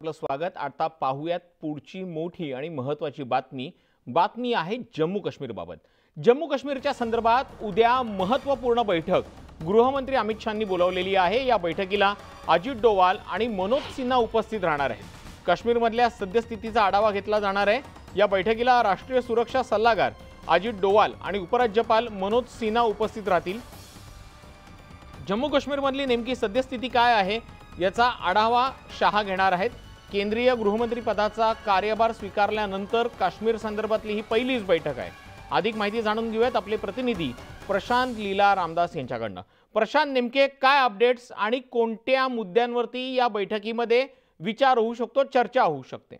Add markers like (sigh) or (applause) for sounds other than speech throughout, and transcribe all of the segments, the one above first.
आपलं स्वागत. आता पाहूयात पुढची मोठी आणि महत्वाची बातमी. बातमी आहे जम्मू काश्मीरबाबत जम्मू काश्मीरच्या संदर्भात उद्या महत्त्वपूर्ण बैठक. गृहमंत्री अमित शहानी बोलावलेली आहे. या बैठकीला अजित डोवाल आणि मनोज सिन्हा उपस्थित राहणार आहेत. काश्मीरमधल्या सद्यस्थितीचा आढावा घेतला जाणार आहे. या बैठकीला राष्ट्रीय सुरक्षा सल्लागार अजित डोवाल आणि उपराज्यपाल मनोज सिन्हा उपस्थित राहतील. जम्मू काश्मीरमधली नेमकी सद्यस्थिती काय आहे याचा आढावा शहा घेणार आहेत. केंद्रीय गृहमंत्री पदाचा कार्यभार स्वीकारल्यानंतर काश्मीर संदर्भातली ही पहिलीच बैठक आहे. अधिक माहिती जाणून घेऊयात आपले प्रतिनिधी प्रशांत लीला रामदास यांच्याकडनं. प्रशांत नेमके काय अपडेट्स आणि कोणत्या मुद्द्यांवरती या बैठकीमध्ये विचार होऊ शकतो चर्चा होऊ शकते?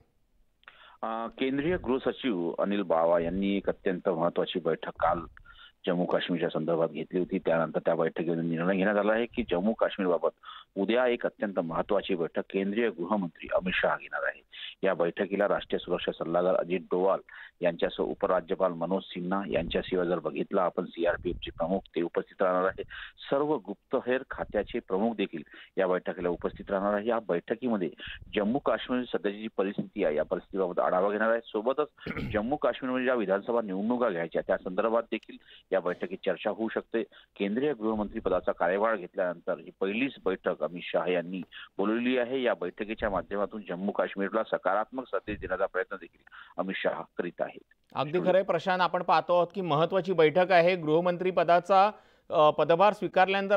केंद्रीय गृह सचिव अनिल बावा यांनी एक अत्यंत महत्वाची बैठक काल जम्मू काश्मीरच्या संदर्भात घेतली होती. त्यानंतर त्या बैठकीमध्ये निर्णय घेण्यात आला आहे की जम्मू काश्मीरबाबत उद्या एक अत्यंत महत्वाची बैठक केंद्रीय गृहमंत्री अमित शहा घेणार आहे या बैठकीला राष्ट्रीय सुरक्षा सल्लागार अजित डोवाल यांच्यासह उपराज्यपाल मनोज सिन्हा यांच्याशिवाय जर बघितलं आपण सीआरपीएफचे प्रमुख ते उपस्थित राहणार आहे. सर्व गुप्तहेर खात्याचे प्रमुख देखील या बैठकीला उपस्थित राहणार आहे. या बैठकीमध्ये जम्मू काश्मीर सध्याची जी परिस्थिती आहे या परिस्थितीबाबत आढावा घेणार आहे. सोबतच (clears throat) जम्मू काश्मीरमध्ये ज्या विधानसभा निवडणुका घ्यायच्या त्या संदर्भात देखील या बैठकीत चर्चा होऊ शकते. केंद्रीय गृहमंत्री पदाचा कार्यभार घेतल्यानंतर ही पहिलीच बैठक अमित शहा यांनी बोलवलेली आहे. या बैठकीच्या माध्यमातून जम्मू काश्मीरला सकारात्मक संदेश देण्याचा प्रयत्न देखील अमित शहा करीत आहेत. अगदी खरंय प्रशांत आपण पाहतो आहोत की महत्वाची बैठक आहे. गृहमंत्री पदाचा पदभार स्वीकारल्यानंतर